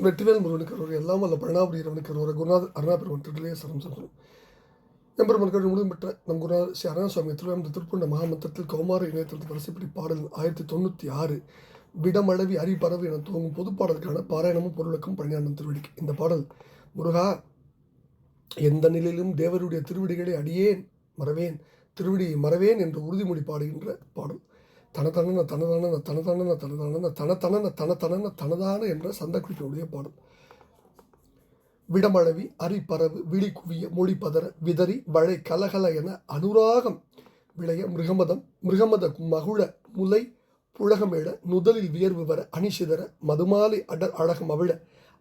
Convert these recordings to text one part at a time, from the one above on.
வெற்றிவேல் முருகனுக்கு ஒரு எல்லாம் அல்ல பழனாபுரி இரவனுக்கு ஒரு குருநாதர் அருணாபெருமன் திருடலே சரம் சம்பரம் எம்பெருமன் கருணை முழுதும் பெற்ற நம் குருநாதர் ஸ்ரீ அருணாசுவாமி திருவிழா திருப்பூண்ட மகாமந்திரத்தில் கௌமார இணையத்திற்கு வரிசைப்படி பாடல் ஆயிரத்தி தொண்ணூற்றி ஆறு விடமளவி அரிபறவு என துவங்கும் பொதுப்பாடலுக்கான பாராயணமும் பொருளுக்கும் பழனியாண்டம் திருவடிக்கு. இந்த பாடல் முருகா எந்த நிலையிலும் தேவருடைய திருவடிகளை அடியேன் மறவேன் திருவிடியை மறவேன் என்று உறுதிமொழி பாடுகின்ற பாடல். தனதனன தனதனன தனதனன தனதனன தனதனன தனதனன தனதான என்ற சந்தக்குறிப்பினுடைய பாடல். விடமளவி அரிப்பறவு விழி குவிய மொழி பதற விதறி வளை கலகல என அனுராகம் விளைய மிருகமதம் மிருகமத மகுழ முலை புழகமேட நுதலில் வியர்வு வர அணிசிதற மதுமாலை அடர் அழகம் அவிழ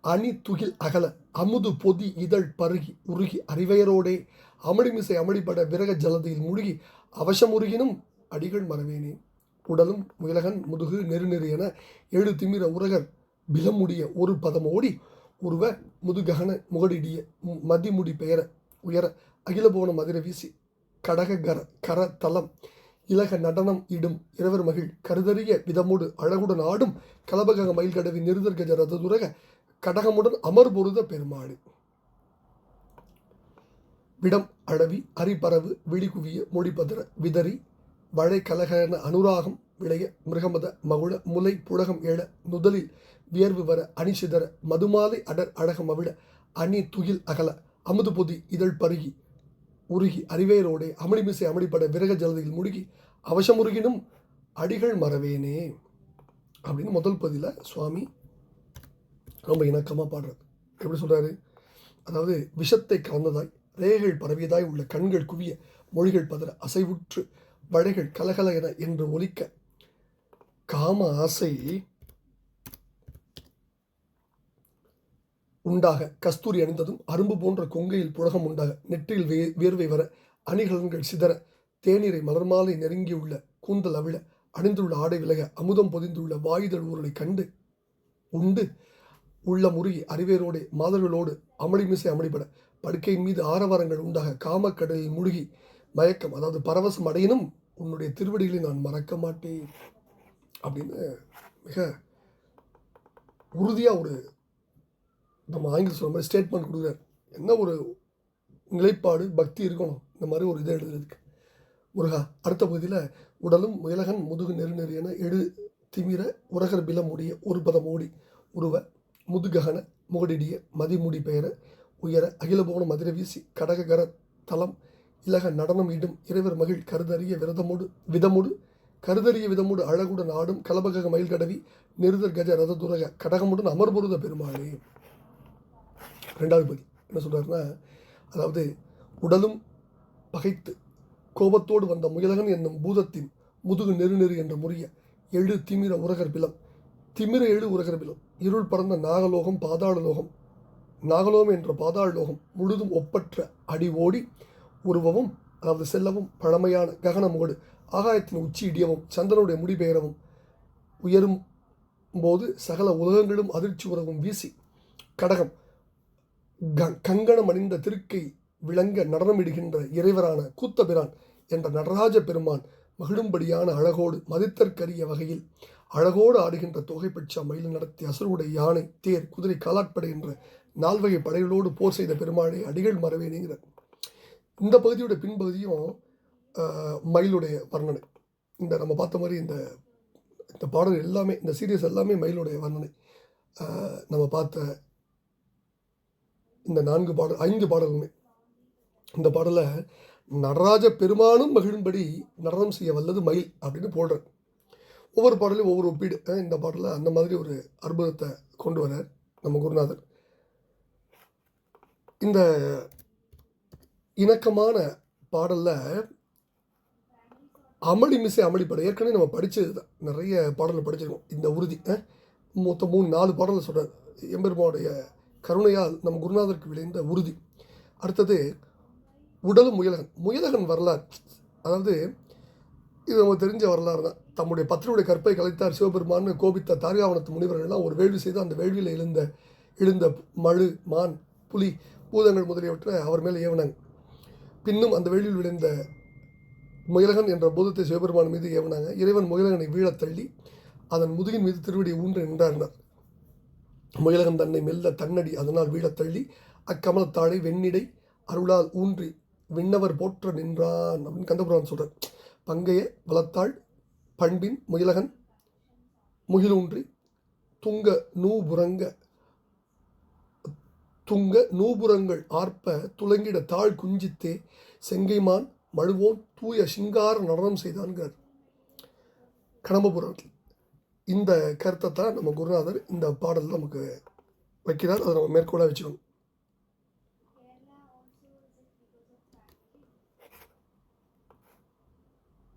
அணி துகில் அகல அமுது பொதி இதழ் பருகி உருகி அறிவையரோடே அமளிமிசை அமளிப்பட விரக ஜலதியில் முழுகி அவசமுருகினும் அடிகள் மறவேனே. உடலும் முயலகன் முதுகு நெருநெரு என ஏழு திமிர உரகர் பிலமுடிய ஒரு பதம் ஓடி உருவ முதுககன முகடிடிய மு- மதிமுடி பெயர உயர அகிலபோன மதுரை வீசி கடக கர கர தலம் இலக நடனம் இடும் இரவர் மகிழ் கருதறிய விதமோடு அழகுடன் ஆடும் கலபக மயில்கடவி நிருதர் கஜ ரததுரக கடகமுடன் அமர் பொருத பெருமாடு. விடம் அழவி அரிபரவு விழிகுவிய மொழிபதற விதறி வளை கலகன அனுராகம் விளைய மிருகமத மகுழ முலை புழகம் எழ நுதலில் வியர்வு வர அணிசிதற மதுமாலை அடர் அழகம் அவிழ அணி துகில் அகல அமுது பொதி இதழ் பருகி உருகி அறிவேரோடே அமளிமிசை அமளிப்பட விரக ஜலதியில் முழுகி அவசமுருகினும் அடிகள் மறவேனே அப்படின்னு முதல் பதில சுவாமி ரொம்ப இணக்கமாக பாடுறது. எப்படி சொல்கிறாரு அதாவது விஷத்தை கலந்ததாய் ரேகைகள் பரவியதாய் உள்ள கண்கள் குவிய மொழிகள் பதற அசைவுற்று வளைகள் கலகல என என்று ஒலிக்க காம ஆசை உண்டாக கஸ்தூரி அணிந்ததும் அரும்பு போன்ற கொங்கையில் புழகம் உண்டாக நெற்றியில் வே வேர்வை வர அணிகலன்கள் சிதற தேநீரை மலர்மாலை நெருங்கியுள்ள கூந்தல் அவிழ அணிந்துள்ள ஆடை விலக அமுதம் பொதிந்துள்ள வாயுதல் ஊரலை கண்டு உண்டு உள்ள முருகி அறிவேரோடு மாதர்களோடு அமளிமிசை அமளிபட படுக்கையின் மீது ஆரவாரங்கள் உண்டாக காமக்கடலில் முழுகி மயக்கம் அதாவது பரவசம் அடையினும் உன்னுடைய திருவடிகளை நான் மறக்க மாட்டேன். அப்படின்னு மிக உறுதியாக ஒரு நம்ம ஆங்கிலம் சொல்ற மாதிரி ஸ்டேட்மெண்ட் கொடுக்குறாரு. என்ன ஒரு நிலைப்பாடு பக்தி இருக்கணும். இந்த மாதிரி ஒரு இதை எழுதுறதுக்கு. முருகா அடுத்த பகுதியில் உடலும் முயலகன் முதுகு நெரு நெரு என எழு திமிர உரகர் பிலம் உடைய ஒரு பதம் ஓடி உருவ முதுககன முகடிடிய மதிமுடி பெயர உயர அகிலபோன மதுரை வீசி கடககர தலம் இலக நடனம் இடும் இறைவர் மகிழ் கருதறிய விரதமோடு விதமோடு கருதறிய விதமோடு அழகுடன் ஆடும் கலபக மயில் கடவி நிருதர் கஜ ரததுரக கடகமுடன் அமர்புருத பெருமாளே. ரெண்டாவது பதி என்ன சொல்கிறாருன்னா அதாவது உடலும் பகைத்து கோபத்தோடு வந்த முயலகன் என்னும் பூதத்தின் முதுகு நெரு நெரு என்ற முறிய எழு திமிர உரகர் பிலம் திமிர எழு உரகர் பிலம் இருள் பறந்த நாகலோகம் பாதாள லோகம் நாகலோகம் என்ற பாதாள லோகம் முழுதும் ஒப்பற்ற அடி ஓடி உருவவும் அதாவது செல்லவும் பழமையான ககனமோடு ஆகாயத்தின் உச்சி இடியவும் சந்திரனுடைய முடிபெயரவும் உயரும் போது சகல உலகங்களும் அதிர்ச்சி உறவும் வீசி கடகம் க- கங்கணம் அணிந்த திருக்கை விளங்க நடனமிடுகின்ற இறைவரான கூத்தபிரான் என்ற நடராஜ பெருமான் மகிழும்படியான அழகோடு மதித்தற்கரிய வகையில் அழகோடு ஆடுகின்ற தொகை பெற்ற மயில் நடத்தி அசுருடைய யானை தேர் குதிரை காலாட்படை என்ற நால்வகை படைகளோடு போர் செய்த பெருமாளை அடிகள் மறவேனுங்கிறார் இந்த பகுதியோட பின்பகுதியும் மயிலுடைய வர்ணனை. இந்த நம்ம பார்த்த மாதிரி இந்த இந்த பாடல் எல்லாமே இந்த சீரியஸ் எல்லாமே மயிலுடைய வர்ணனை. நம்ம பார்த்த இந்த நான்கு பாடல் ஐந்து பாடல்களுமே. இந்த பாடலை நடராஜ பெருமானும் மகிழும்படி நடனம் செய்ய வல்லது மயில் அப்படின்னு போடுறார். ஒவ்வொரு பாடலையும் ஒவ்வொரு ஒப்பீடு. இந்த பாடலில் அந்த மாதிரி ஒரு அற்புதத்தை கொண்டு வரார் நம்ம குருநாதர். இந்த இணக்கமான பாடலில் அமளி மிசை அமளிப்படை ஏற்கனவே நம்ம படித்தது தான் நிறைய பாடலில் படிச்சிருக்கோம். இந்த உறுதி மொத்தம் மூணு நாலு பாடலை சொல்கிறார் எம்பெருமானுடைய கருணையால் நம் குருநாதருக்கு விளைந்த உறுதி. அடுத்தது உடலும் முயலகன். முயலகன் வரலாறு. அதாவது இது நமக்கு தெரிஞ்ச வரலாறு தான். தம்முடைய பத்திரியுடைய கற்பை கலைத்தார் சிவபெருமான்னு கோபித்த தாரியாவனத்து முனிவர்கள்லாம் ஒரு வேள்வி செய்து அந்த வேள்வியில் எழுந்த எழுந்த மழு மான் புலி பூதங்கள் முதலியவற்றை அவர் மேலே ஏவினாங்க. பின்னும் அந்த வெளியில் விளைந்த முயலகன் என்ற பூதத்தை சிவபெருமான் மீது ஏவினாங்க. இறைவன் முயலகனை வீழத் தள்ளி அதன் முதுகின் மீது திருவடி ஊன்று நின்றார்னார். முயலகன் தன்னை மெல்ல தன்னடி அதனால் வீழத் தள்ளி அக்கமலத்தாழை வெண்ணிடை அருளால் ஊன்றி விண்ணவர் போற்ற நின்றான் அப்படின்னு கந்தபுரான் சொல்கிறார் பங்கைய வளத்தாள் பண்பின் முயலகன் முகிலூன்றி துங்க நூபுரங்க துங்க நூபுரங்கள் ஆர்ப்ப துலங்கிட தாழ் குஞ்சித்தே செங்கைமான் மழுவோன் தூய சிங்கார நடனம் செய்தான்கிறார். கடம்பபுரத்தில் இந்த கருத்தை தான் நம்ம குருநாதர் இந்த பாடல் நமக்கு வைக்கிறார். அதை நம்ம மேற்கோளாக வச்சுக்கணும்.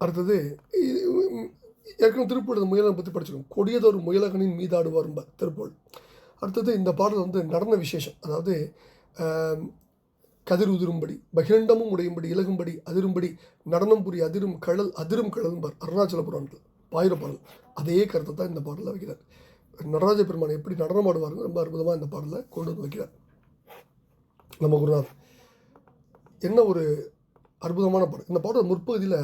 அடுத்தது இது, ஏற்கனவே திருப்பூர் முயலனை பற்றி படிச்சிருக்கோம். கொடியதொரு முயலகனின் மீதாடுவார் திருப்பூர். அடுத்தது இந்த பாடல் வந்து நடன விசேஷம். அதாவது கதிர் உதிரும்படி பகிரண்டமும் உடையும்படி இலகும்படி அதிரும்படி நடனம் புரி அதிரும் கடல் அதிரும் கடல்பார் அருணாச்சல புராணத்தில் பாயிர பாடல். அதே கருத்தை தான் இந்த பாடலில் வைக்கிறார். நடராஜ பெருமான் எப்படி நடனம் ஆடுவாருன்னு ரொம்ப அற்புதமாக இந்த பாடலில் கொண்டு வந்து வைக்கிறார். நம்ம குருநாத் என்ன ஒரு அற்புதமான பாடல். இந்த பாடல் முற்பகுதியில்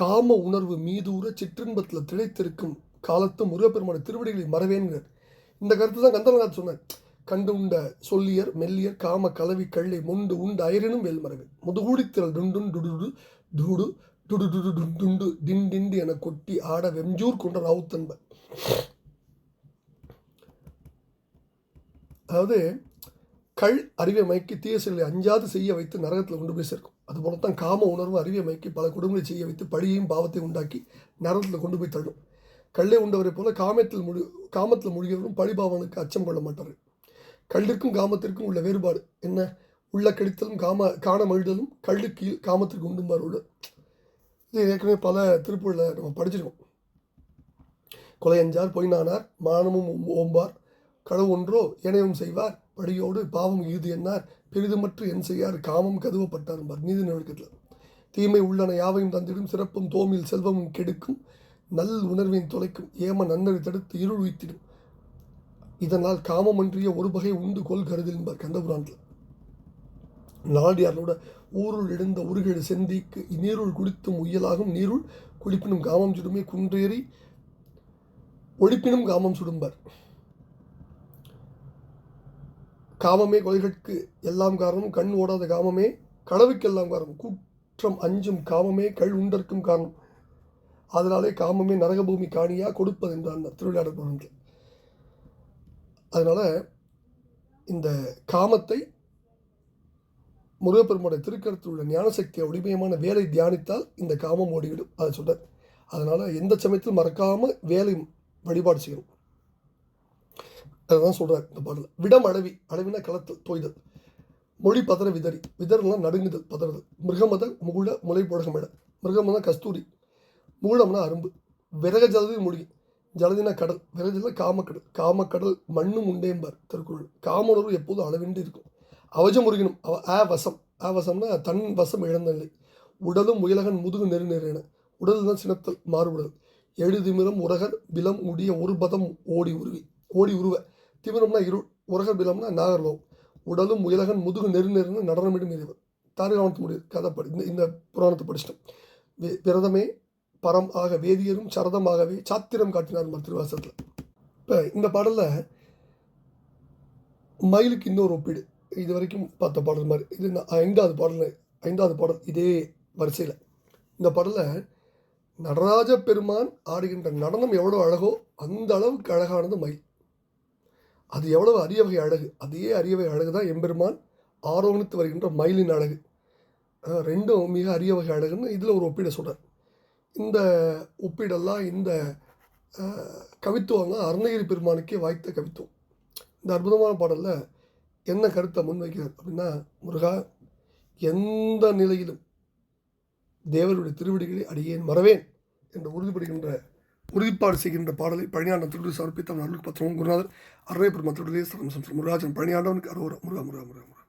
காம உணர்வு மீதூர சிற்றின்பத்தில் திளைத்திருக்கும் காலத்து முருகப்பெருமான திருவடிகளை மறவேன்கிறார். இந்த கருத்து தான் கந்தலநாத் சொன்னார். கண்டு உண்ட சொல்லியர் மெல்லியர் காம கலவி கள்ளி முண்டு உண்டு அயரினும் வேல்மரவே முதுகூடித்திரள் டுண்டுன் டுடுடு டூடு டுடு டுடு டுண்டு டின் டிண்டு என கொட்டி ஆட வெஞ்சூர் கொண்ட ராவுத்தன்ப அதாவது கள் அறிவை மயக்கி தீய செயலை அஞ்சாது செய்ய வைத்து நரகத்தில் கொண்டு போய் சேர்க்கும். அதுபோல தான் காம உணர்வு அறிவை மயக்கி பல குடும்பங்களை செய்ய வைத்து பழியையும் பாவத்தையும் உண்டாக்கி நரகத்தில் கொண்டு போய் தள்ளும். கல்லை உண்டவரை போல காமத்தில் முழு காமத்தில் மூழ்கியவரும் பழிபாவனுக்கு அச்சம் கொள்ள மாட்டார் கல்லிற்கும் காமத்திற்கும் உள்ள வேறுபாடு என்ன? உள்ள கடித்தலும் காம காண மழுதலும் கல்லுக்கு காமத்திற்கு உண்டும்பார் உள்ள இது ஏற்கனவே பல திருப்பூரில் நம்ம படிச்சிருக்கோம். கொலையஞ்சார் பொய்னானார் மானமும் ஓம்பார் களவு ஒன்றோ ஏனையும் செய்வார். படியோடு பாவம் ஈது என்னார்? பெரிதுமற்று என் செய்யார் காமம் கதுவப்பட்டார் நீதி நிலக்கத்தில் தீமை உள்ளன யாவையும் தந்திடும் சிறப்பும் தோமில் செல்வமும் கெடுக்கும். நல் உணர்வின் தொலைக்கும் ஏம நன்னறி தடுத்து இருள் உய்த்திடும். இதனால் காமமன்றிய ஒரு வகை உண்டு கொள் கருதில் என்பார் கந்தபுராணத்தில் நாடியாரோட ஊருள் எழுந்த உருகேடு செந்திக்கு நீருள் குடித்தும் உயலாகும் நீருள் குடிப்பினும் காமம் சுடுமே குன்றேறி ஒழிப்பினும் காமம் சுடும்பார். காமமே கொலைகளுக்கு எல்லாம் காரணம் கண் ஓடாத காமமே களவுக்கெல்லாம் காரணம் குற்றம் அஞ்சும் காமமே கள் உண்டற்கும் காரணம். அதனாலே காமமே நரகபூமி காணியாக கொடுப்பது என்றான் திருவிளையாடல் புராணத்தில் அதனால் இந்த காமத்தை முருகப்பெருமானுடைய திருக்கருத்தில் உள்ள ஞானசக்தியை ஒளிமயமான வேலை தியானித்தால் இந்த காமம் ஓடிவிடும் அதை சொல்கிறார் அதனால் எந்த சமயத்திலும் மறக்காமல் வேலை வழிபாடு செய்யணும். அதுதான் சொல்கிறார் இந்த பாடலில் விடம் அளவி அளவினா களத்தில் தோய்தல். மொழி பதற விதறி விதறலாம் நடுங்குதல் பதறுதல். மிருகமத முகுழ முளை புழகமிட மிருகமதம் கஸ்தூரி மூலம்னா அரும்பு. விறக ஜலதி முடியும் ஜலதினா கடல். விறகு ஜல காமக்கடல். காமக்கடல் மண்ணும் உண்டேம்பார் திருக்குறள். காம உணர்வு எப்போதும் அளவின்றி இருக்கும். அவஜம் முருகினும் அவ ஆ வசம். ஆ வசம்னா தன் வசம் இழந்த நிலை. உடலும் முயலகன் முதுகு நெரு நெருன உடல் தான் சினத்தல் மாறுபடல் எழுதிமிரம் உரகர் பிலம் உடைய ஒரு பதம் ஓடி உருவி. ஓடி உருவ. திமிரம்னா இருள். உரகர் பிலம்னா நாகர்லோகம். உடலும் முயலகன் முதுகு நெரு நெருன்னு நடனமிடும் இறைவர் தாரிகாவனத்து முடிவு கதை படி இந்த இந்த புராணத்தை படிச்சிட்டோம். வி- விரதமே பரம் ஆக வேதியரும் சரதமாகவே சாத்திரம் காட்டினார் திருவாசகத்தில் இப்போ இந்த பாடலில் மயிலுக்கு இன்னொரு ஒப்பீடு. இது வரைக்கும் பார்த்த பாடல் மாதிரி. இது ஐந்தாவது பாடல் ஐந்தாவது பாடல் இதே வரிசையில். இந்த பாடலில் நடராஜ பெருமான் ஆடுகின்ற நடனம் எவ்வளோ அழகோ அந்த அளவுக்கு அழகானது மயில். அது எவ்வளவு அரிய வகை அழகு. அதே அரிய வகை அழகு தான் எம்பெருமான் ஆரோகணித்து வருகின்ற மயிலின் அழகு. ரெண்டும் மிக அரிய வகை அழகுன்னு இதில் ஒரு ஒப்பீடை சொல்கிறார் இந்த ஒப்பீடெல்லாம் இந்த அஹ், கவித்துவம்லாம் அருணகிரி பெருமானுக்கே வாய்த்த கவித்துவம். இந்த அற்புதமான பாடலில் என்ன கருத்தை முன்வைக்கிறார் அப்படின்னா முருகா எந்த நிலையிலும் தேவருடைய திருவிடிகளை அடியேன் மறவேன் என்று உறுதிப்படுகின்ற உறுதிப்பாடு செய்கின்ற பாடலை பழனியாண்டன் திருவிழி சமர்ப்பித்த அருள் பத்திரமும் குருநாதர் அருணை பெருமா திருடிலே சரம் முருகாஜன் பழனியாண்டவனுக்கு அரோரா முருகா முருகா முருகா முருகா.